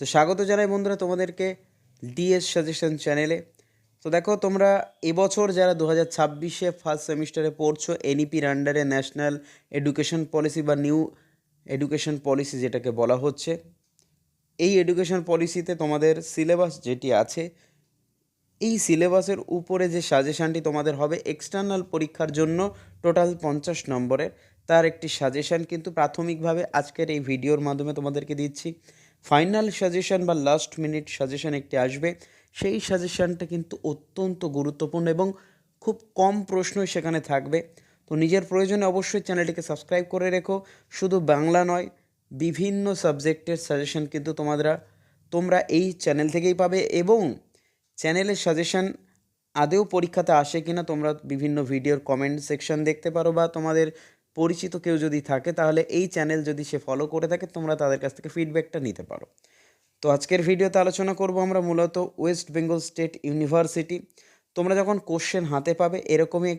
তো স্বাগত জানাই বন্ধুরা তোমাদেরকে ডিএস সাজেশন চ্যানেলে তো দেখো, তোমরা এবছর যারা দু হাজার ছাব্বিশে ফার্স্ট সেমিস্টারে পড়ছো এনইপির আন্ডারে ন্যাশনাল এডুকেশন পলিসি বা নিউ এডুকেশন পলিসি যেটাকে বলা হচ্ছে, এই এডুকেশন পলিসিতে তোমাদের সিলেবাস যেটি আছে, এই সিলেবাসের উপরে যে সাজেশানটি তোমাদের হবে এক্সটার্নাল পরীক্ষার জন্য টোটাল পঞ্চাশ নম্বরের। তার একটি সাজেশান কিন্তু প্রাথমিকভাবে আজকের এই ভিডিওর মাধ্যমে তোমাদেরকে দিচ্ছি। ফাইনাল সাজেশন বা লাস্ট মিনিট সাজেশান একটি আসবে। সেই সাজেশানটা কিন্তু অত্যন্ত গুরুত্বপূর্ণ এবং খুব কম প্রশ্নই সেখানে থাকবে। তো নিজের প্রয়োজনে অবশ্যই চ্যানেলটিকে সাবস্ক্রাইব করে রেখো। শুধু বাংলা নয়, বিভিন্ন সাবজেক্টের সাজেশন কিন্তু তোমরা তোমরা এই চ্যানেল থেকেই পাবে এবং চ্যানেলের সাজেশান আদেও পরীক্ষাতে আসে কিনা তোমরা বিভিন্ন ভিডিওর কমেন্ট সেকশন দেখতে পারো বা তোমাদের পরিচিত কেউ যদি থাকে, তাহলে এই চ্যানেল যদি সে ফলো করে থাকে, তোমরা তাদের কাছ থেকে ফিডব্যাকটা নিতে পারো। তো আজকের ভিডিওতে আলোচনা করব আমরা মূলত ওয়েস্ট বেঙ্গল স্টেট ইউনিভার্সিটি তোমরা যখন কোশ্চেন হাতে পাবে, এরকমই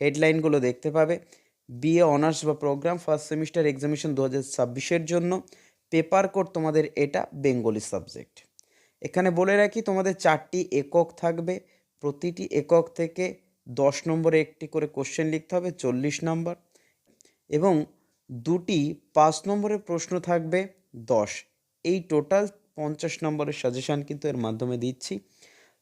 হেডলাইনগুলো দেখতে পাবে। বিএ অনার্স বা প্রোগ্রাম ফার্স্ট সেমিস্টার এক্সামিশন দু হাজার ছাব্বিশের জন্য। পেপার কোড তোমাদের এটা বেঙ্গলি সাবজেক্ট এখানে বলে রাখি, তোমাদের চারটি একক থাকবে। প্রতিটি একক থেকে দশ নম্বরে একটি করে কোশ্চেন লিখতে হবে, চল্লিশ নম্বর। এবং দুটি পাঁচ নম্বরের প্রশ্ন থাকবে দশ। এই টোটাল পঞ্চাশ নম্বরের সাজেশান কিন্তু এর মাধ্যমে দিচ্ছি।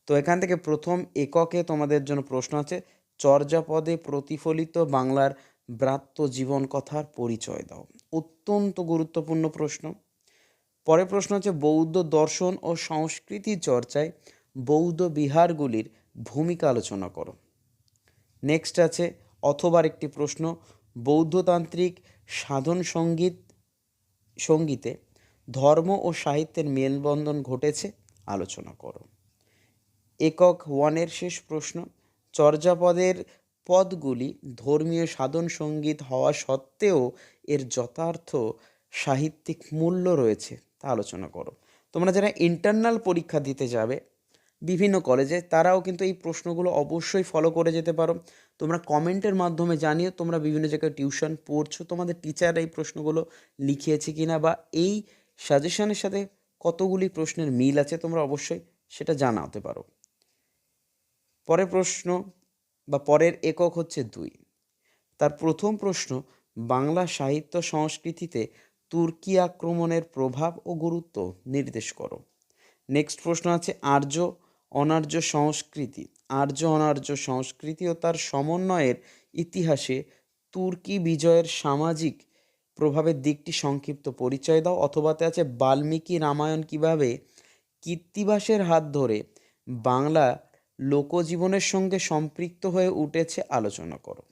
তো এখান থেকে প্রথম এককে তোমাদের জন্য প্রশ্ন আছে, চর্যাপদে প্রতিফলিত বাংলার ব্রাত্য জীবন কথার পরিচয় দাও। অত্যন্ত গুরুত্বপূর্ণ প্রশ্ন। পরের প্রশ্ন হচ্ছে, বৌদ্ধ দর্শন ও সংস্কৃতি চর্চায় বৌদ্ধ বিহারগুলির ভূমিকা আলোচনা করো। নেক্সট আছে, অথবার একটি প্রশ্ন বৌদ্ধতান্ত্রিক সাধন সংগীত, সঙ্গীতে ধর্ম ও সাহিত্যের মেলবন্ধন ঘটেছে। আলোচনা করো। একক ওয়ানের শেষ প্রশ্ন, চর্যাপদের পদগুলি ধর্মীয় সাধন সংগীত হওয়া সত্ত্বেও এর যথার্থ সাহিত্যিক মূল্য রয়েছে, তা আলোচনা করো। তোমরা যারা ইন্টারনাল পরীক্ষা দিতে যাবে বিভিন্ন কলেজে তারাও কিন্তু এই প্রশ্নগুলো অবশ্যই ফলো করে যেতে পারো। তোমরা কমেন্টের মাধ্যমে জানিও, তোমরা বিভিন্ন জায়গায় টিউশন পড়ছো, তোমাদের টিচার এই প্রশ্নগুলো লিখিয়েছে কিনা বা এই সাজেশনের সাথে কতগুলি প্রশ্নের মিল আছে তোমরা অবশ্যই সেটা জানাতে পারো। পরের প্রশ্ন বা পরের একক হচ্ছে দুই। তার প্রথম প্রশ্ন, বাংলা সাহিত্য সংস্কৃতিতে তুর্কি আক্রমণের প্রভাব ও গুরুত্ব নির্দেশ করো। নেক্সট প্রশ্ন আছে, আর্য অনার্য সংস্কৃতি। আর্য অনার্য সংস্কৃতি ও তার সমন্বয়ের ইতিহাসে তুর্কি বিজয়ের সামাজিক প্রভাবের দিকটি সংক্ষিপ্ত পরিচয় দাও অথবাতে আছে বাল্মীকি রামায়ণ কীভাবে কীর্তিবাসের হাত ধরে বাংলা লোকজীবনের সঙ্গে সম্পৃক্ত হয়ে উঠেছে আলোচনা করো।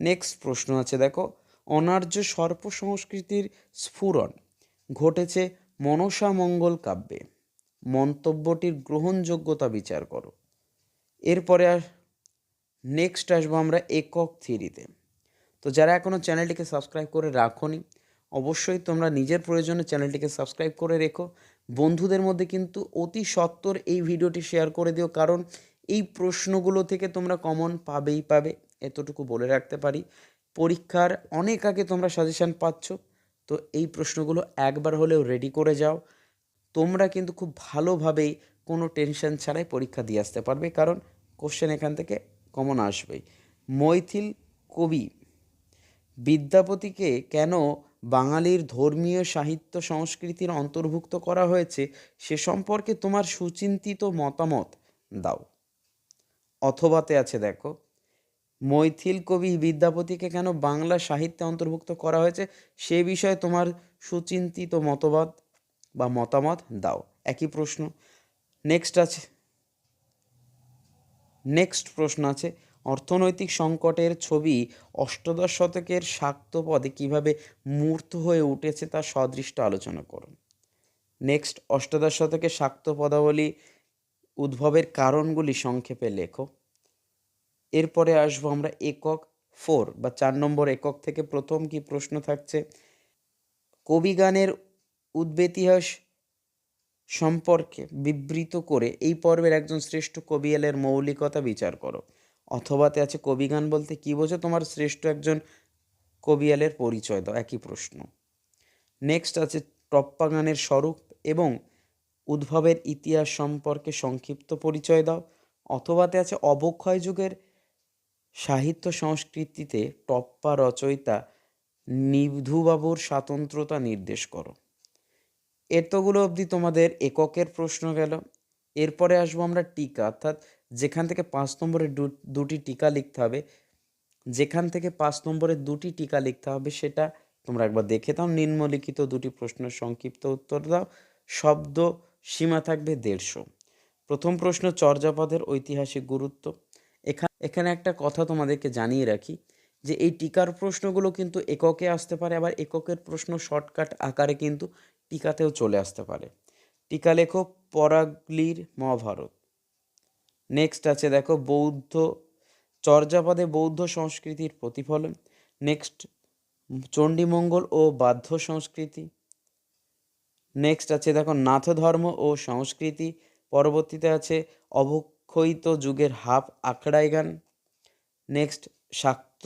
নেক্সট প্রশ্ন আছে, দেখো, অনার্য সর্প সংস্কৃতির স্ফুরণ, ঘটেছে মনসা মঙ্গল কাব্যে। মন্তব্যটির গ্রহণযোগ্যতা বিচার করো। এরপরে আর নেক্সট আসব আমরা একক থিরিতে তো যারা এখনও চ্যানেলটিকে সাবস্ক্রাইব করে রাখোনি, অবশ্যই তোমরা নিজের প্রয়োজনে চ্যানেলটিকে সাবস্ক্রাইব করে রেখো। বন্ধুদের মধ্যে কিন্তু অতি সত্বর এই ভিডিওটি শেয়ার করে দিও, কারণ এই প্রশ্নগুলো থেকে তোমরা কমন পাবেই পাবে, এতটুকু বলে রাখতে পারি। পরীক্ষার অনেক আগে তোমরা সাজেশান পাচ্ছ, তো এই প্রশ্নগুলো একবার হলেও রেডি করে যাও। তোমরা কিন্তু খুব ভালোভাবেই কোনো টেনশন ছাড়াই পরীক্ষা দিয়ে আসতে পারবে, কারণ কোশ্চেন এখান থেকে কমন আসবেই। মৈথিল কবি বিদ্যাপতিকে কেন বাঙালির ধর্মীয় সাহিত্য সংস্কৃতির অন্তর্ভুক্ত করা হয়েছে সে সম্পর্কে তোমার সুচিন্তিত মতামত দাও। অথবাতে আছে দেখো, মৈথিল কবি বিদ্যাপতিকে কেন বাংলা সাহিত্যে অন্তর্ভুক্ত করা হয়েছে সে বিষয়ে তোমার সুচিন্তিত মতবাদ বা মতামত দাও। একই প্রশ্ন। নেক্সট আছে। নেক্সট প্রশ্ন আছে। অর্থনৈতিক সংকটের ছবি অষ্টদশ শতকের শাক্ত পদে কীভাবে মূর্ত হয়ে উঠেছে তা সদৃষ্ট আলোচনা করুন। নেক্সট অষ্টাদশ শতকের শাক্ত পদাবলী উদ্ভবের কারণগুলি সংক্ষেপে লেখো। এরপরে আসব আমরা একক ফোর বা চার নম্বর একক থেকে প্রথম কি প্রশ্ন থাকছে? কবিগানের উদ্বেতিহাস সম্পর্কে বিবৃত করে এই পর্বের একজন শ্রেষ্ঠ কবিয়ালের মৌলিকতা বিচার করো। অথবাতে আছে কবিগান বলতে কী বোঝো? তোমার শ্রেষ্ঠ একজন কবিয়ালের পরিচয় দাও, একই প্রশ্ন। নেক্সট আছে টপ্পা গানের স্বরূপ এবং উদ্ভবের ইতিহাস সম্পর্কে সংক্ষিপ্ত পরিচয় দাও। অথবাতে আছে অবক্ষয় যুগের সাহিত্য সংস্কৃতিতে টপ্পা রচয়িতা নিধুবাবুর স্বাতন্ত্রতা নির্দেশ করো। এতগুলো অবধি তোমাদের এককের প্রশ্ন গেল। এরপরে আসব আমরা টিকা। অর্থাৎ যেখান থেকে পাঁচ নম্বরের দু- দুটি টিকা লিখতে হবে, যেখান থেকে পাঁচ নম্বরের দুটি টিকা লিখতে হবে সেটা তোমরা একবার দেখে দাও। নিম্নলিখিত দুটি প্রশ্নের সংক্ষিপ্ত উত্তর দাও। শব্দ সীমা থাকবে দেড়শো। প্রথম প্রশ্ন, চর্যাপদের ঐতিহাসিক গুরুত্ব। এখানে এখানে একটা কথা তোমাদেরকে জানিয়ে রাখি যে এই টিকার প্রশ্নগুলো কিন্তু এককে আসতে পারে, আবার এককের প্রশ্ন শর্টকাট আকারে কিন্তু টিকাতেও চলে আসতে পারে। টিকা লেখো, পরাগলির মহাভারত। নেক্সট আছে দেখো, বৌদ্ধ, চর্যাপদে বৌদ্ধ সংস্কৃতির প্রতিফলন। নেক্সট চণ্ডীমঙ্গল ও বাধ্য সংস্কৃতি। নেক্সট আছে দেখো নাথ ধর্ম ও সংস্কৃতি। পরবর্তীতে আছে, অবক্ষয়িত যুগের হাফ আখড়াই গান। নেক্সট শাক্ত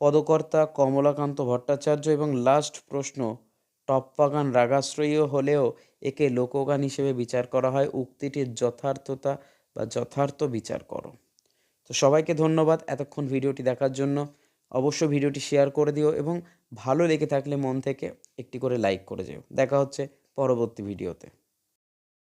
পদকর্তা কমলাকান্ত ভট্টাচার্য এবং লাস্ট প্রশ্ন টপ্পাগান রাগাশ্রয়ী হলেও একে লোকগান হিসেবে বিচার করা হয়। উক্তিটির যথার্থতা বা যথার্থ বিচার করো। তো সবাইকে ধন্যবাদ এতক্ষণ ভিডিওটি দেখার জন্য। অবশ্য ভিডিওটি শেয়ার করে দিও এবং ভালো লেগে থাকলে মন থেকে একটি করে লাইক করে যেও। দেখা হচ্ছে পরবর্তী ভিডিওতে।